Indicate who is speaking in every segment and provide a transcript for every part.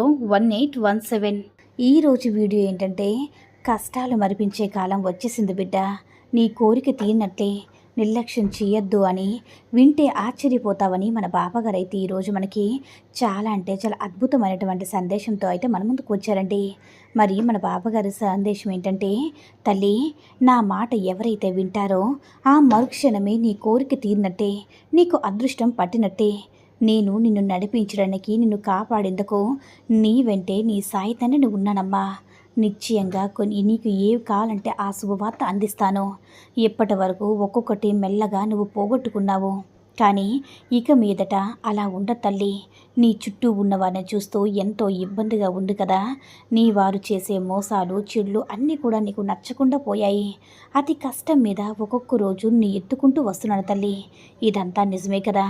Speaker 1: one eight one seven. ఈరోజు video ఏంటంటే కష్టాలు మరిపించే కాలం వచ్చేసింది బిడ్డ. నీ కోరిక తీరినట్లే నిర్లక్ష్యం చేయొద్దు అని వింటే ఆశ్చర్యపోతావని మన బాబాగారు అయితే ఈరోజు మనకి చాలా అంటే చాలా అద్భుతమైనటువంటి సందేశంతో అయితే మన ముందుకు వచ్చారండి. మరి మన బాబాగారి సందేశం ఏంటంటే తల్లి నా మాట ఎవరైతే వింటారో ఆ మరుక్షణమే నీ కోరిక తీరినట్టే నీకు అదృష్టం పట్టినట్టే నేను నిన్ను నడిపించడానికి నిన్ను కాపాడేందుకు నీ వెంటే నీ సాయితాన్ని నువ్వు ఉన్నానమ్మా. నిశ్చయంగా కొన్ని నీకు ఏవి కావాలంటే ఆ శుభవార్త అందిస్తాను. ఇప్పటి వరకు ఒక్కొక్కటి మెల్లగా నువ్వు పోగొట్టుకున్నావు. కానీ ఇక మీదట అలా ఉండ తల్లి. నీ చుట్టూ ఉన్నవారిని చూస్తూ ఎంతో ఇబ్బందిగా ఉంది కదా. నీ వారు చేసే మోసాలు చెడ్లు అన్నీ కూడా నీకు నచ్చకుండా పోయాయి. అతి కష్టం మీద ఒక్కొక్క రోజు నీ ఎత్తుకుంటూ వస్తున్నాను తల్లి. ఇదంతా నిజమే కదా.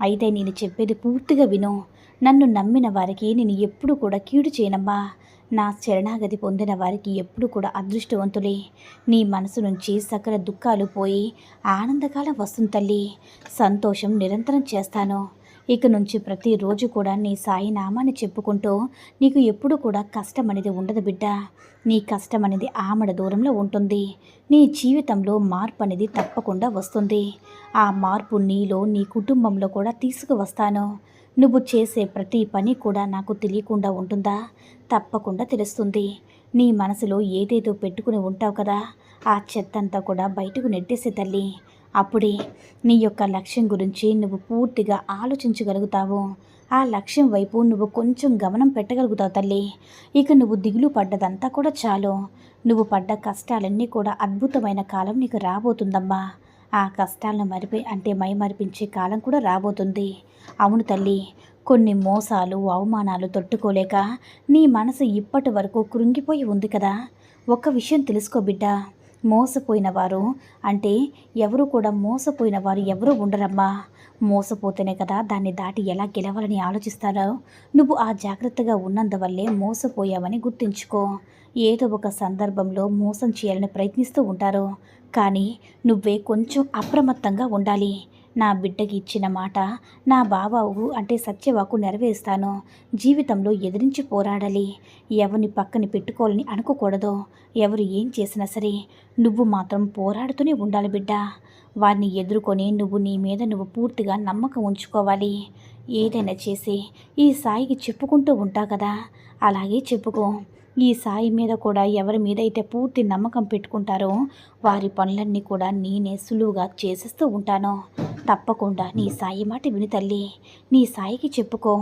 Speaker 1: అయితే నేను చెప్పేది పూర్తిగా విను. నన్ను నమ్మిన వారికి నేను ఎప్పుడు కూడా కీడు చేయనమ్మా. నా శరణాగతి పొందిన వారికి ఎప్పుడు కూడా అదృష్టవంతులే. నీ మనసు నుంచి సకల దుఃఖాలు పోయి ఆనందకాలం వస్తుంది తల్లి. సంతోషం నిరంతరం చేస్తాను. ఇక నుంచి ప్రతిరోజు కూడా నీ సాయి నామాన్ని చెప్పుకుంటూ నీకు ఎప్పుడు కూడా కష్టం అనేది ఉండదు బిడ్డ. నీ కష్టం అనేది ఆమడ దూరంలో ఉంటుంది. నీ జీవితంలో మార్పు అనేది తప్పకుండా వస్తుంది. ఆ మార్పు నీలో నీ కుటుంబంలో కూడా తీసుకువస్తాను. నువ్వు చేసే ప్రతి పని కూడా నాకు తెలియకుండా ఉంటుందా? తప్పకుండా తెలుస్తుంది. నీ మనసులో ఏదేదో పెట్టుకుని ఉంటావు కదా? ఆ చెత్తంతా కూడా బయటకు నెట్టేసే తల్లి. అప్పుడే నీ యొక్క లక్ష్యం గురించి నువ్వు పూర్తిగా ఆలోచించగలుగుతావు. ఆ లక్ష్యం వైపు నువ్వు కొంచెం గమనం పెట్టగలుగుతావు తల్లి. ఇక నువ్వు దిగులు పడ్డదంతా కూడా చాలు. నువ్వు పడ్డ కష్టాలన్నీ కూడా అద్భుతమైన కాలం నీకు రాబోతుందమ్మా. ఆ కష్టాలను మరిపి అంటే మైమరిపించే కాలం కూడా రాబోతుంది. అవును తల్లి కొన్ని మోసాలు అవమానాలు తట్టుకోలేక నీ మనసు ఇప్పటి వరకు కృంగిపోయి ఉంది కదా. ఒక విషయం తెలుసుకో బిడ్డ. మోసపోయిన వారు అంటే ఎవరు కూడా మోసపోయిన వారు ఎవరు ఉండరమ్మా. మోసపోతేనే కదా దాన్ని దాటి ఎలా గెలవాలని ఆలోచిస్తారో. నువ్వు ఆ జాగ్రత్తగా ఉన్నందువల్లే మోసపోయావని గుర్తుంచుకో. ఏదో ఒక సందర్భంలో మోసం చేయాలని ప్రయత్నిస్తూ ఉంటారు. కానీ నువ్వే కొంచెం అప్రమత్తంగా ఉండాలి. నా బిడ్డకి ఇచ్చిన మాట నా బావావు అంటే సత్యవాకు నెరవేరుస్తాను. జీవితంలో ఎదిరించి పోరాడాలి. ఎవరిని పక్కన పెట్టుకోవాలని అనుకోకూడదు. ఎవరు ఏం చేసినా సరే నువ్వు మాత్రం పోరాడుతూనే ఉండాలి బిడ్డ. వారిని ఎదుర్కొని నువ్వు నీ మీద నువ్వు పూర్తిగా నమ్మకం ఉంచుకోవాలి. ఏదైనా చేసి ఈ సాయికి చెప్పుకుంటూ ఉంటావు కదా. అలాగే చెప్పుకో. ఈ సాయి మీద కూడా ఎవరి మీద అయితే పూర్తి నమ్మకం పెట్టుకుంటారో వారి పనులన్నీ కూడా నేనే సులువుగా చేసేస్తూ ఉంటాను. తప్పకుండా నీ సాయి మాట విని తల్లి. నీ సాయికి చెప్పుకో.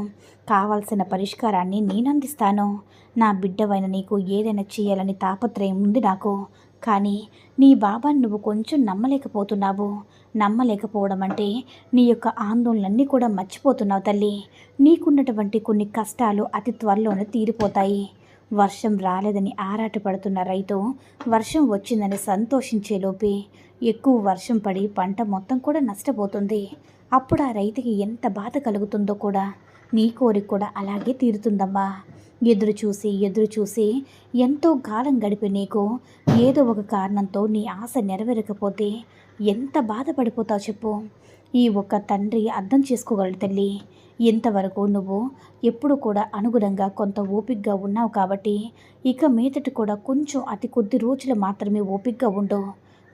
Speaker 1: కావాల్సిన పరిష్కారాన్ని నేను అందిస్తాను నా బిడ్డవైన నీకు ఏదైనా చేయాలని తాపత్రయం ఉంది నాకు. కానీ నీ బాబాని నువ్వు కొంచెం నమ్మలేకపోతున్నావు. నమ్మలేకపోవడం అంటే నీ యొక్క ఆందోళనన్నీ కూడా మర్చిపోతున్నావు తల్లి. నీకున్నటువంటి కొన్ని కష్టాలు అతి త్వరలోనే తీరిపోతాయి. వర్షం రాలేదని ఆరాటపడుతున్న రైతు వర్షం వచ్చిందని సంతోషించేలోపే ఎక్కువ వర్షం పడి పంట మొత్తం కూడా నష్టపోతుంది. అప్పుడు ఆ రైతుకి ఎంత బాధ కలుగుతుందో కూడా నీ కోరిక కూడా అలాగే తీరుతుందమ్మా. ఎదురు చూసి ఎదురు చూసి ఎంతో కాలం గడిపి నీకు ఏదో ఒక కారణంతో నీ ఆశ నెరవేరకపోతే ఎంత బాధపడిపోతావు చెప్పు. ఈ ఒక్క తండ్రి అర్థం చేసుకోగలడు తల్లి. ఇంతవరకు నువ్వు ఎప్పుడు కూడా అనుగుణంగా కొంత ఓపికగా ఉన్నావు కాబట్టి ఇక మీదటి కూడా కొంచెం అతి కొద్ది రోజులు మాత్రమే ఓపికగా ఉండు.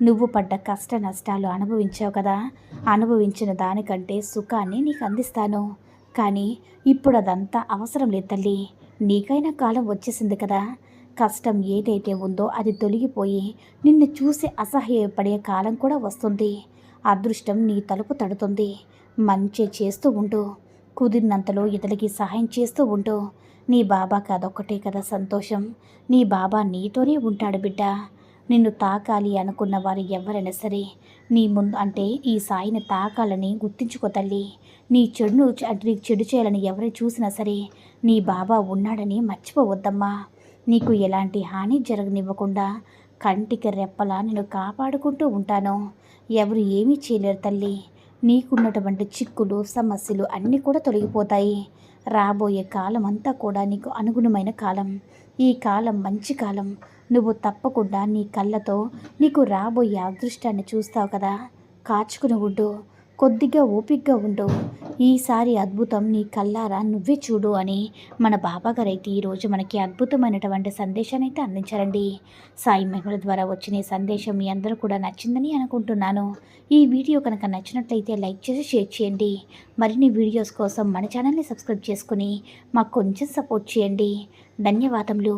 Speaker 1: నువ్వు పడ్డ కష్ట నష్టాలు అనుభవించావు కదా? అనుభవించిన దానికంటే సుఖాన్ని నీకు అందిస్తాను. కానీ ఇప్పుడు అదంతా అవసరం లేదు తల్లి. నీకైనా కాలం వచ్చేసింది కదా. కష్టం ఏదైతే ఉందో అది తొలగిపోయి నిన్ను చూసి అసహ్యపడే కాలం కూడా వస్తుంది. అదృష్టం నీ తలుపు తడుతుంది. మంచి చేస్తూ ఉండు. కుదిరినంతలో ఇతలకి సహాయం చేస్తూ ఉంటూ నీ బాబాకి అదొక్కటే కదా సంతోషం. నీ బాబా నీతోనే ఉంటాడు బిడ్డ. నిన్ను తాకాలి అనుకున్న వారు ఎవరైనా సరే నీ ముందు అంటే ఈ సాయిని తాకాలని గుర్తించుకో తల్లి. నీ చెడును నీకు చెడు చేయాలని ఎవరు చూసినా సరే నీ బాబా ఉన్నాడని మర్చిపోవద్దమ్మా. నీకు ఎలాంటి హాని జరగనివ్వకుండా కంటికి రెప్పలా నేను కాపాడుకుంటూ ఉంటాను. ఎవరు ఏమీ చేయలేరు తల్లి. నీకున్నటువంటి చిక్కులు సమస్యలు అన్నీ కూడా తొలగిపోతాయి. రాబోయే కాలం అంతా కూడా నీకు అనుగుణమైన కాలం. ఈ కాలం మంచి కాలం. నువ్వు తప్పకుండా నీ కళ్ళతో నీకు రాబోయే అదృష్టాన్ని చూస్తావు కదా. కాచుకుని ఉండు. కొద్దిగా ఓపిగ్గా ఉండు. ఈసారి అద్భుతం నీ కల్లారా నువ్వే చూడు అని మన బాబాగారు అయితే ఈరోజు మనకి అద్భుతమైనటువంటి సందేశాన్ని అయితే అందించారండి. సాయి మహిళ ద్వారా వచ్చిన సందేశం మీ అందరూ కూడా నచ్చిందని అనుకుంటున్నాను. ఈ వీడియో కనుక నచ్చినట్లయితే లైక్ చేసి షేర్ చేయండి. మరిన్ని వీడియోస్ కోసం మన ఛానల్ని సబ్స్క్రైబ్ చేసుకుని మాకు కొంచెం సపోర్ట్ చేయండి. ధన్యవాదములు.